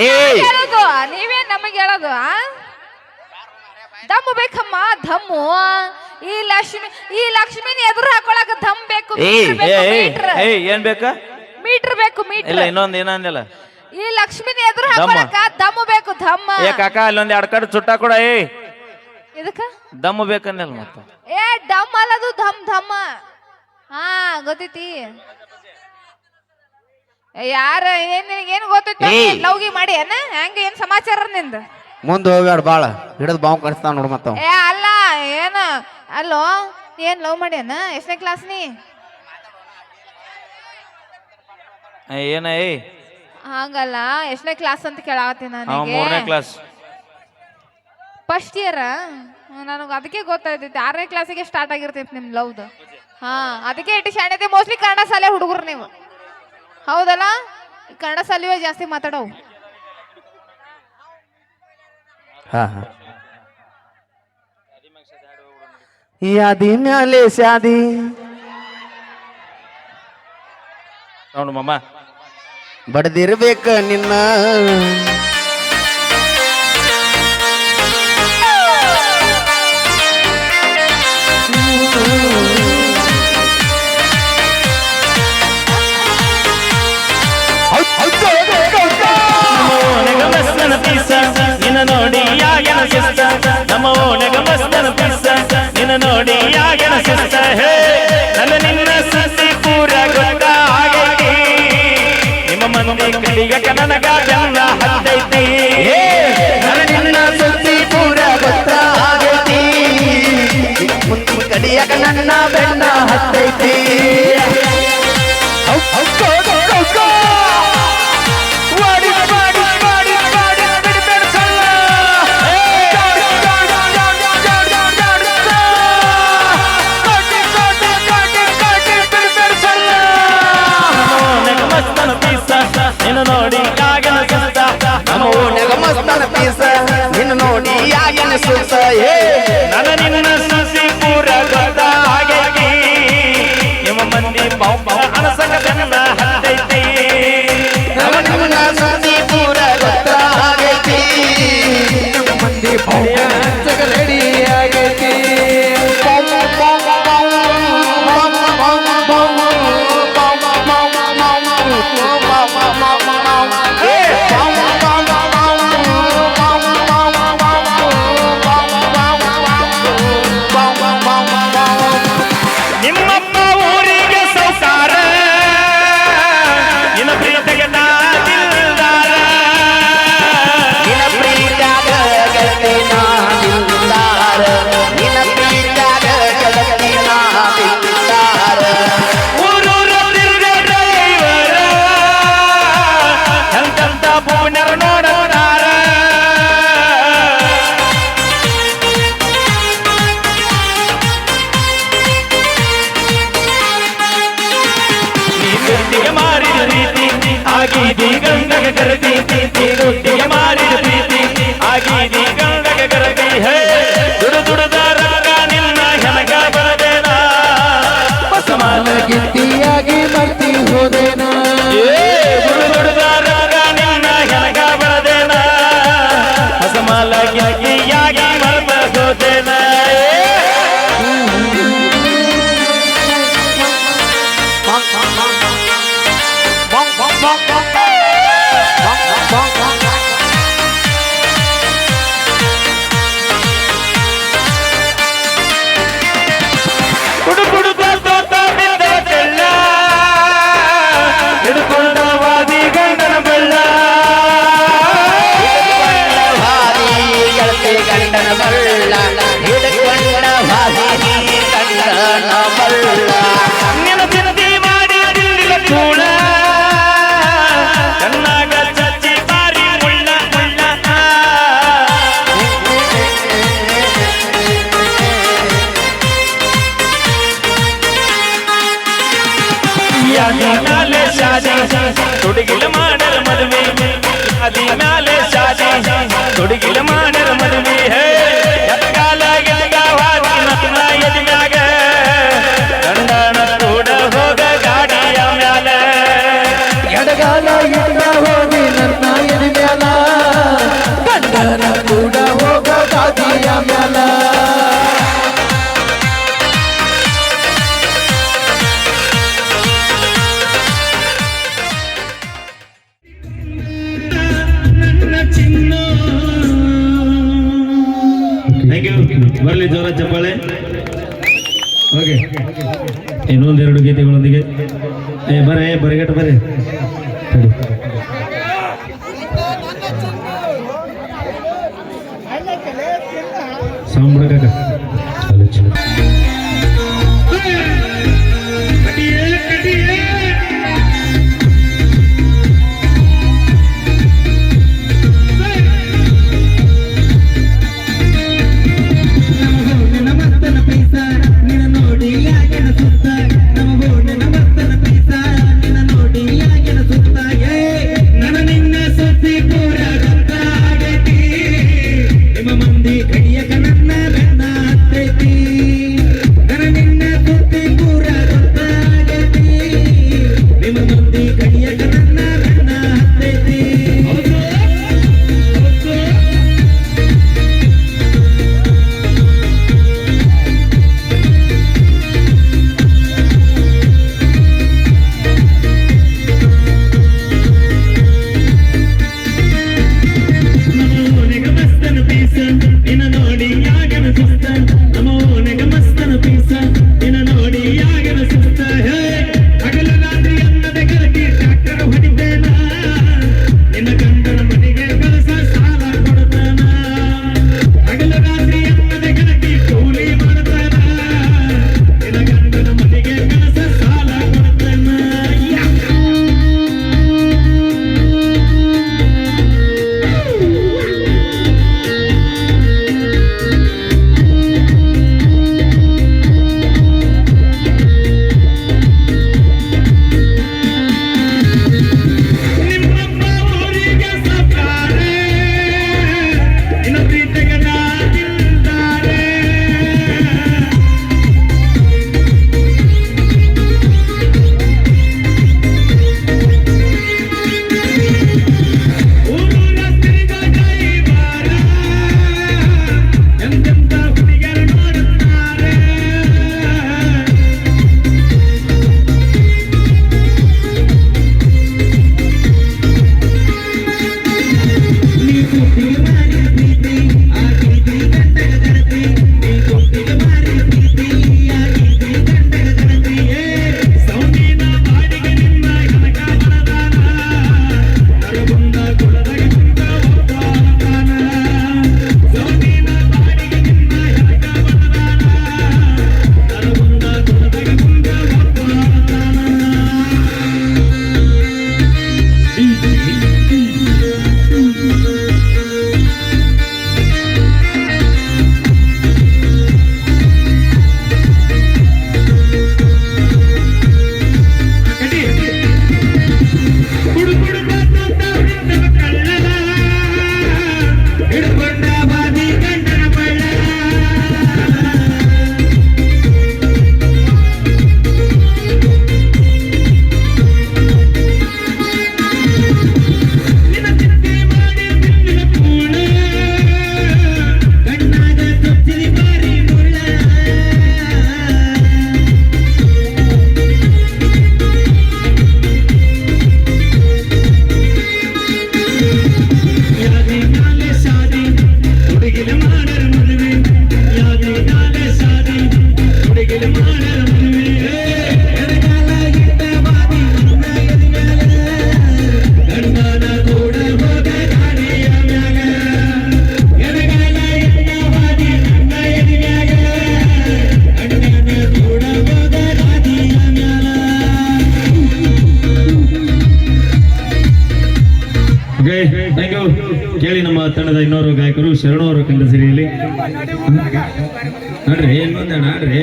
ಏಯ್! ಹೇಳೋದು ನೀವೇ ನಮಗೆ ಹೇಳೋದು ಆ? ದಮ್ಮು ಬೇಕಮ್ಮ ದಮ್ಮು ಈ ಲಕ್ಷ್ಮಿ ಈ ಲಕ್ಷ್ಮಿನ ಎದುರು ಹಾಕೊಳಕ ಧಮ್ ಬೇಕು ಏಯ್, ಮೀಟರ್ ಏ ಬೇಕು ಏಯ್ ಮೀಟರ್. ಏಯ್ ಏನ್ ಬೇಕಾ? ಮೀಟರ್ ಬೇಕು ಇಲ್ಲ ಮೀಟರ್ ಇನ್ನೊಂದ್ ಏನಂದಿಲ್ಲ ಈ ಲಕ್ಷ್ಮಿನ ಎದುರು ದಮ್ಮ. ಹಾಕೊಳಕ ಧಮ್ ಬೇಕು ದಮ್ಮ ಏ ಕಾಕ ಅಲ್ಲೊಂದ್ ಎರಡ್ ಕಡೆ ಚುಟ್ಟ ಕೊಡ ಏ ಇದಕ್ಕ ಧಮ್ ಬೇಕಂದಿಲ್ಲ ಮತ್ತ. ಏ ಡಮ್ ಅಲ್ಲದು ಧಮ್ ಧಮ್ಮ. ಹಾ ಗೊತ್ತೈತಿ. ಏ, ಯಾರ ಏನ್ ನಿನಗೇನ್ ಗೊತ್ತೈತಿ. ಲವ್ಗಿ ಮಾಡಿ ಏನ? ಹೆಂಗ ಏನ್ ಸಮಾಚಾರ ನಿಂದ? ಮುಂದೆ ಹೋಗ್ಯಾಡ ಬಾಳ ಹಿಡಿದು ಬಾವು ಕಳಿಸ್ತಾವ ನೋಡ್ ಮತ್ತವ ಏ ಅಲ್ಲ ಏನ? ಅಲ್ಲೋ ಏನ್ ಲವ್ ಮಾಡ್ಯಾನ? ಎಷ್ಟನೇ ಕ್ಲಾಸ್ ನೀ? ಏನ ಹಂಗಲ್ಲ ಎಷ್ಟನೇ ಕ್ಲಾಸ್ ಅಂತ ಕೇಳಾಕತ್ತೀನಿ ಅವ ಮೂರನೇ ನನಗೆ ಕ್ಲಾಸ್ ಫಸ್ಟ್ ಇಯರ್ ನನಗೆ ಅದಕ್ಕೆ ಗೊತ್ತಾಯ್ತೈತಿ ಆರನೇ ಕ್ಲಾಸಿಗೆ ಸ್ಟಾರ್ಟ್ ಆಗಿರ್ತೈತಿ ನಿಮ್ ಲವ್ದು. ಹಾ ಅದಕ್ಕೆ ಇಟ್ಟು ಶಾಣೈತಿ ಮೋಸ್ಟ್ಲಿ ಕನ್ನಡ ಶಾಲೆ ಹುಡುಗರು ನೀವು. ಹೌದಲ್ಲ? ಕನ್ನಡ ಶಾಲೆಯೇ ಜಾಸ್ತಿ ಮಾತಾಡವು. ಹಾ ಹಾ. ಯಾದಿ ಮ್ಯಾಲೆ ಸ್ಯಾದಿ. ನೋಡು ಮಮ್ಮ ಬಡ್ದಿರ್ಬೇಕ ನಿನ್ನ. ನಿನ್ನ ನೋಡಿ ಆಗಿನ ಶಿಸ್ತ ಹೇ, ನನ್ನ ನಿನ್ನ ಸಸಿ ಪೂರ ಗೊತ್ತ ಆಗೈತಿ. ನಿಮ್ಮ ಮಂದಿ ಕಡಿಗ ನನಗ ಬೆಲ್ಲ ಹತ್ತೈತಿ. ನನ್ನ ನಿನ್ನ ಸಸಿ ಪೂರ ಗೊತ್ತ ಕಡಿಯಕ ನನ್ನ ಬೆನ್ನ ಹತ್ತೈತಿ. ಪಾವ್ ಪಾವ್ ಅನಸಕ ಬೆನ್ನ ಹತ್ತೈತಿ. ನಮ್ಮ ನಿನ್ನ ಸುದ್ದಿ ಪೂರ ಗೊತ್ತ ಆಗೈತಿ ನಮ್ಮ ಮಂದಿ ಪೌಂಚಗ ರೆಡಿ ಆಗೈತಿ ನಿಮ್ಮಪ್ಪ ఆగి గంగ కరదీసి ಬರಲಿ ಜೋರ ಚಪ್ಪಾಳೆ. ಓಕೆ. ಇನ್ನೊಂದೆರಡು ಗೀತೆಗಳೊಂದಿಗೆ. ಏ ಬರೇ ಬರಗಟ್ಟ ಬರ್ರಿ ಕೇಳಿ ನಮ್ಮ ತಂಡದ ಇನ್ನೋರು ಗಾಯಕರು ಶರಣವರು ಕಂಡ ಸಿರಿಯಲ್ಲಿ ನೋಡ್ರಿ ಏನ್ ಬಂದ ನಾಡ್ರಿ.